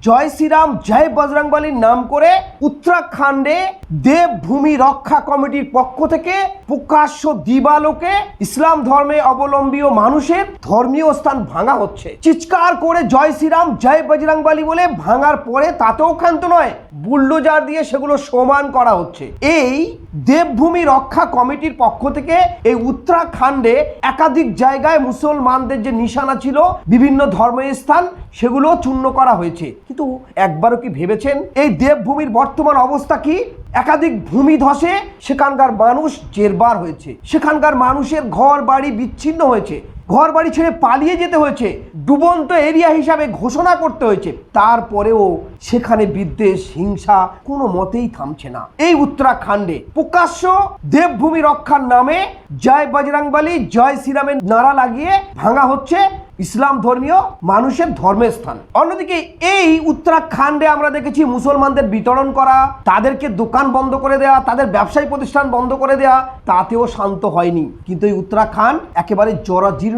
জয় শ্রীরাম জয় বজরংবলীর নাম করে উত্তরাখণ্ডে দেবভূমি রক্ষা কমিটির পক্ষ থেকে প্রকাশ্য দিবালোকে ইসলাম ধর্মে অবলম্বী মানুষের ধর্মীয় স্থান ভাঙা হচ্ছে। চিৎকার করে জয় শ্রীরাম, জয় বজরংবলী বলে ভাঙার পরে তাতেও ক্ষান্ত নয়, বুল্ডোজার দিয়ে সেগুলো সমান করা হচ্ছে। এই দেবভূমি রক্ষা কমিটির পক্ষ থেকে এই উত্তরাখণ্ডে একাধিক জায়গায় মুসলমানদের যে নিশানা ছিল, বিভিন্ন ধর্মের স্থান সেগুলো চূর্ণ করা হয়েছে। কিন্তু একবারও কি ভেবেছেন? এই দেবভূমির বর্তমান অবস্থা কি? একাধিক ভূমি ধসে সেখানকার মানুষ জেরবার হয়েছে। সেখানকার মানুষের ঘর বাড়ি বিচ্ছিন্ন হয়েছে। ঘর বাড়ি ছেড়ে পালিয়ে যেতে হয়েছে। ডুবন্ত এরিয়া হিসাবে ঘোষণা করতে হয়েছে। তারপরেও সেখানে বিদ্বেষ, হিংসা কোনো মতেই থামছে না। এই উত্তরাখণ্ডে প্রকাশ্য দেবভূমি রক্ষার নামে জয় বজরংবলী, জয় শ্রীরামের নারা লাগিয়ে ভাঙা হচ্ছে ইসলাম ধর্মীয় মানুষের ধর্মের স্থান। অন্যদিকে এই উত্তরাখণ্ডে আমরা দেখেছি মুসলমানদের বিতরণ করা, তাদেরকে দোকান বন্ধ করে দেওয়া তাদের ব্যবসায়ী প্রতিষ্ঠান বন্ধ করে দেওয়া তাতেও শান্ত হয়নি। কিন্তু এই উত্তরাখণ্ড একেবারে জরাজীর্ণ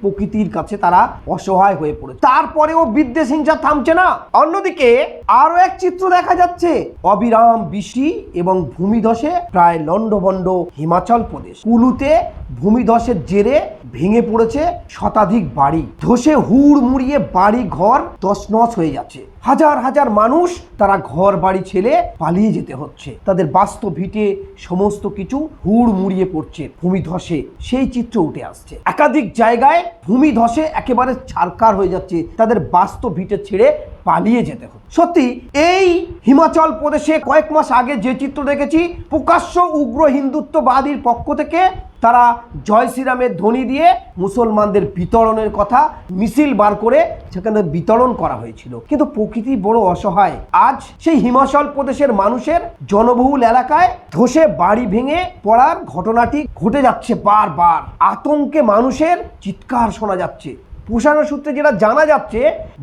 প্রকৃতির কাছে তারা অসহায় হয়ে পড়ে। তারপরেও বিদ্বেষ হিংসা থামছে না। অন্যদিকে আরও এক চিত্র দেখা যাচ্ছে। অবিরাম বৃষ্টি এবং ভূমিধসে প্রায় লন্ডভন্ড হিমাচল প্রদেশ। কুলুতে ভূমিধসের জেরে ভেঙে পড়েছে শতাধিক বাড়ি। ধসে হুড় মুড়িয়ে বাড়ি ঘর তছনছ হয়ে যাচ্ছে। হাজার হাজার মানুষ তারা ঘর, বাড়ি ছেড়ে পালিয়ে যেতে হচ্ছে। তাদের বাস্তব ভিটে সমস্ত কিছু হুড় মুড়িয়ে পড়ছে ভূমিধসে। সেই চিত্র উঠে আসছে। একাধিক জায়গায় ভূমিধসে একেবারে ছারকার হয়ে যাচ্ছে। তাদের বাস্তব ভিটে ছেড়ে পালিয়ে যেতে হচ্ছে। সত্যি, এই হিমাচল প্রদেশে কয়েক মাস আগে যে চিত্র দেখেছি, প্রকাশ্য উগ্র হিন্দুত্ববাদীর পক্ষ থেকে তারা জয় শ্রীরামের ধ্বনি দিয়ে মুসলমানদের বিতরণের কথা মিছিল বার করে সেখানে বিতরণ করা হয়েছিল। কিন্তু প্রকৃতি বড় অসহায় আজ সেই হিমাচল প্রদেশের মানুষের জনবহুল এলাকায় ধসে বাড়ি ভেঙে পড়ার ঘটনাটি ঘটে যাচ্ছে বারবার। আতঙ্কে মানুষের চিৎকার শোনা যাচ্ছে। প্রশাসন সূত্রে যেটা জানা যাচ্ছে,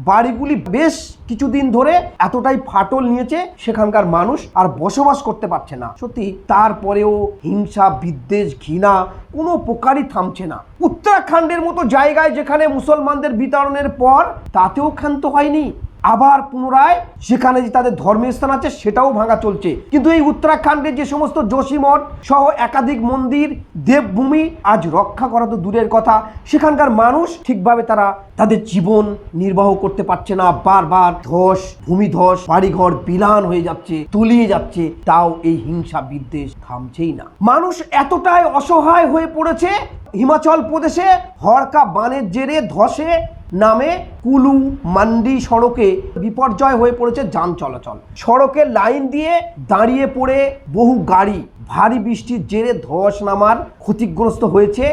বাড়িগুলি বেশ কিছুদিন ধরে এতটাই ফাটল নিয়েছে, সেখানকার মানুষ আর বসবাস করতে পারছে না। সত্যি, তারপরেও হিংসা, বিদ্বেষ, ঘৃণা, কোনো প্রকারই থামছে না। উত্তরাখণ্ডের মতো জায়গায় যেখানে মুসলমানদের বিতরণের পর, তাতেও ক্ষান্ত হয়নি। আবার পুনরায় সেখানে যে তাদের ধর্মীয় স্থান আছে, সেটাও ভাঙা চলছে। কিন্তু এই উত্তরাখণ্ডের যে সমস্ত যোশীমঠ সহ একাধিক মন্দির, দেবভূমি আজ রক্ষা করা তো দূরের কথা। সেখানকার মানুষ ঠিকভাবে তারা তাদের জীবন নির্বাহ করতে পারছে না। বারবার ধস, ভূমিধস, বাড়িঘর বিলান হয়ে যাচ্ছে, তলিয়ে যাচ্ছে। তাও এই হিংসা বিদ্বেষ থামছেই না। মানুষ এতটাই অসহায় হয়ে পড়েছে, হিমাচল প্রদেশে হরকা বানের জেরে ধসে নামে কুলু মান্ডি সড়কে বিপর্যয় হয়ে পড়েছে যান চলাচল। সড়কের লাইন দিয়ে দাঁড়িয়ে পড়ে বহু গাড়ি। ভারী বৃষ্টির জেরে ধস নামার ক্ষতিগ্রস্ত হয়েছে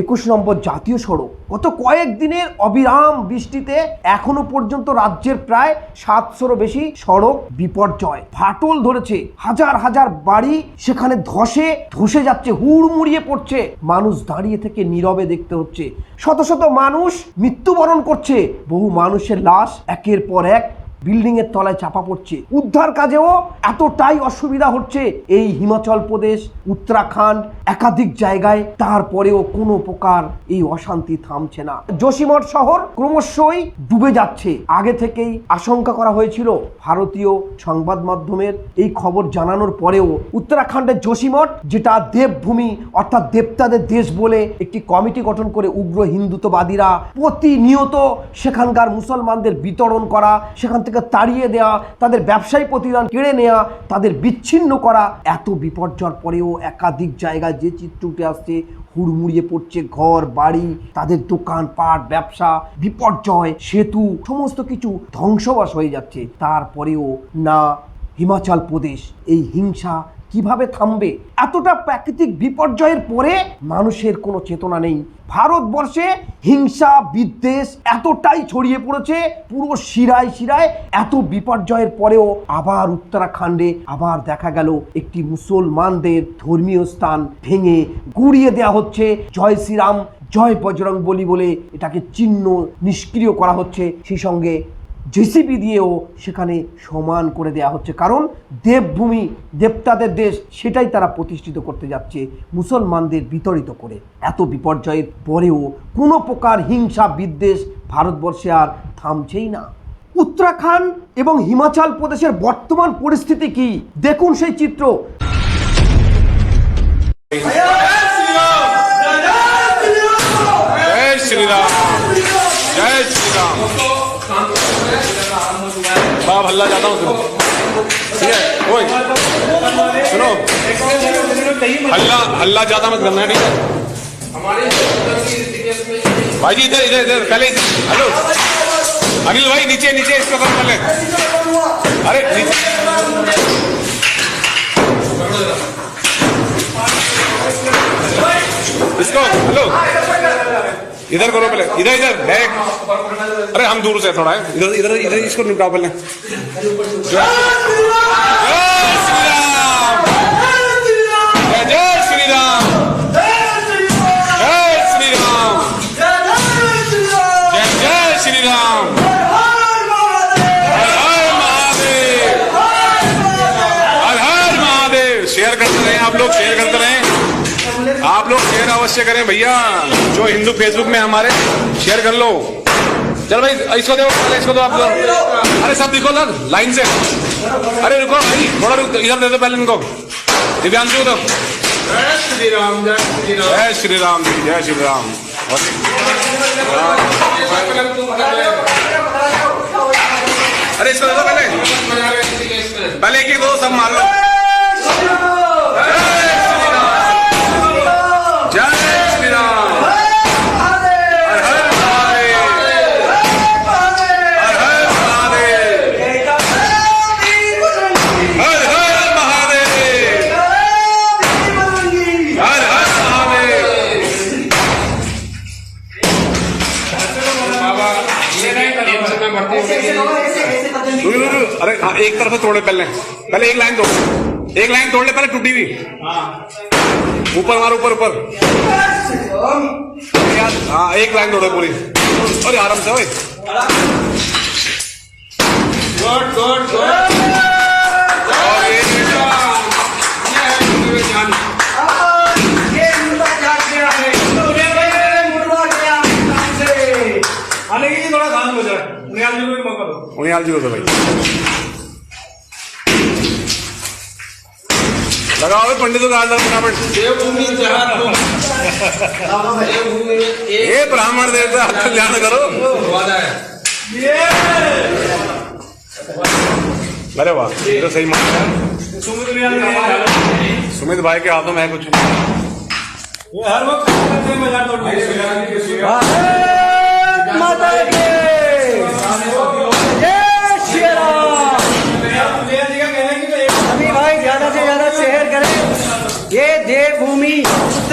একুশ নম্বর জাতীয় সড়ক। গত কয়েক দিনের অবিরাম বৃষ্টিতে এখনও পর্যন্ত রাজ্যের প্রায় সাতশোরও বেশি সড়ক বিপর্যয়। ফাটল ধরেছে, হাজার হাজার বাড়ি সেখানে ধসে ধসে যাচ্ছে, হুড়মুড়িয়ে পড়ছে। মানুষ দাঁড়িয়ে থেকে নীরবে দেখতে হচ্ছে। শত শত মানুষ মৃত্যুবরণ করছে। বহু মানুষের লাশ একের পর এক বিল্ডিং এর তলায় চাপা পড়ছে। উদ্ধার কাজেও এতটাই অসুবিধা হচ্ছে। এই হিমাচল প্রদেশ, উত্তরাখণ্ড একাধিক জায়গায় তারপরেও কোনো প্রকার এই অশান্তি থামছে না। যোশীমঠ শহর ক্রমশই ডুবে যাচ্ছে। আগে থেকেই আশঙ্কা করা হয়েছিল ভারতীয় সংবাদ মাধ্যমের এই খবর জানানোর পরেও উত্তরাখণ্ডের যোশীমঠ যেটা দেবভূমি অর্থাৎ দেবতাদের দেশ বলে একটি কমিটি গঠন করে উগ্র হিন্দুত্ববাদীরা প্রতিনিয়ত সেখানকার মুসলমানদের বিতরণ করা, সেখান থেকে তাড়িয়ে দেওয়া তাদের ব্যবসায়ী প্রতিদান কেড়ে নেওয়া তাদের বিচ্ছিন্ন করা, এত বিপর্যয়ের পরেও একাধিক জায়গায় যে চিত্র উঠে আসছে, হুড়মুড়িয়ে পড়ছে ঘর, বাড়ি, তাদের দোকান পাট ব্যবসা, বিপর্যয়, সেতু, সমস্ত কিছু ধ্বংসবাস হয়ে যাচ্ছে। তারপরেও না, হিমাচল প্রদেশ এই হিংসা কীভাবে থামবে? এতটা প্রাকৃতিক বিপর্যয়ের পরে মানুষের কোনো চেতনা নেই। ভারতবর্ষে হিংসা, বিদ্বেষ এতটাই ছড়িয়ে পড়েছে, পুরো শিরায় শিরায় এত বিপর্যয়ের পরেও আবার উত্তরাখণ্ডে আবার দেখা গেল একটি মুসলমানদের ধর্মীয় স্থান ভেঙে গুড়িয়ে দেওয়া হচ্ছে। জয় শ্রীরাম, জয় বজরং বলি বলে এটাকে চিহ্ন নিষ্ক্রিয় করা হচ্ছে। সেই সঙ্গে জেসিবি দিয়েও সেখানে সমান করে দেয়া হচ্ছে। কারণ দেবভূমি, দেবতাদের দেশ, সেটাই তারা প্রতিষ্ঠিত করতে যাচ্ছে মুসলমানদের বিতরিত করে। এত বিপর্যয়ের পরেও কোনো প্রকার হিংসা, বিদ্বেষ ভারতবর্ষে আর থামছেই না। উত্তরাখণ্ড এবং হিমাচল প্রদেশের বর্তমান পরিস্থিতি কি? দেখুন সেই চিত্র। জয় শ্রীরাম জয় শ্রীরাম। बाप हल्ला जाता हूँ तुम ठीक है? ओए, सुनो। हल्ला हल्ला ज़्यादा मत करना, ठीक है? भाई जी, इधर इधर इधर, पहले हेलो। अनिल भाई, नीचे नीचे, इसको करो पहले अरे, नीचे। इसको, हेलो। इधर करो पहले इधर इधर बैग अरे हम दूर से थोड़ा है। इधर इधर इधर इसको निपटाओ पहले। शेयर करते रहे आप लोग शेयर करते रहे। अवश्य करें भैया। जो हिंदू फेसबुक में हमारे शेयर कर लो। चल भाई, इसको दो इसको दो, आप लोग अरे सब दिखो ना लाइन से। अरे रुको भाई, थोड़ा रुक, इधर दे दो पहले इनको। दिव्यांशु दो। जय श्री राम जय श्री राम जय श्री राम अरे इसको दे दो पहले। पहले एक दो सब मार। लो अरे हाँ, एक तरफ से तोड़े पहले पहले एक लाइन तोड़ एक लाइन तोड़ ले पहले टूटी हुई ऊपर मारो ऊपर ऊपर यार, हाँ एक लाइन तोड़ो पूरी अरे आराम से ओए गुड गुड गुड निकाल दियो तो भाई। लगाओ पंडित का ये ब्राह्मण देवता हाथ ध्यान करो। अरे वाह तो सही मान। सुमित भाई के हाथों में कुछ। ये हर वक्त माता के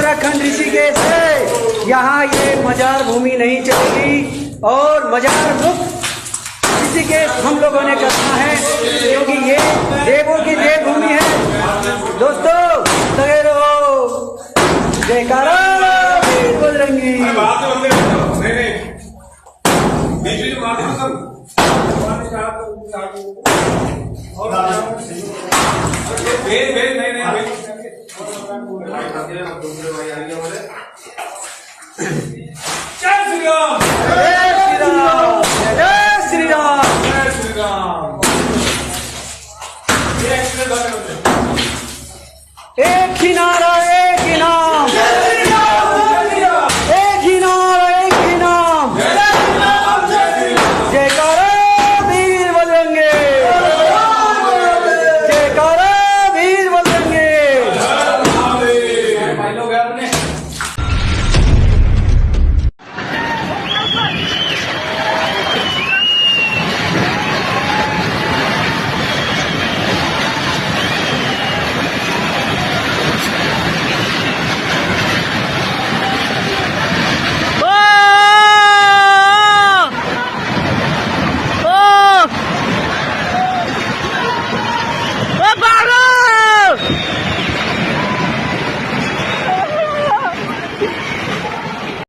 उत्तराखंड ऋषिकेश है। यहाँ ये मजार भूमि नहीं चलेगी और मजार मुक्त ऋषिकेश हम लोगों ने करना है क्योंकि ये देवों की देवभूमि है। दोस्तों लगे रहो जयकारा बजरंगी बात तो नहीं नहीं। बीच बीच में बात है। सब और भेज भेज नहीं नहीं भेज जय श्री राम जय श्री राम जय श्री राम जय श्री राम ये एक्सीडेंट बात करते हैं एक ही नारा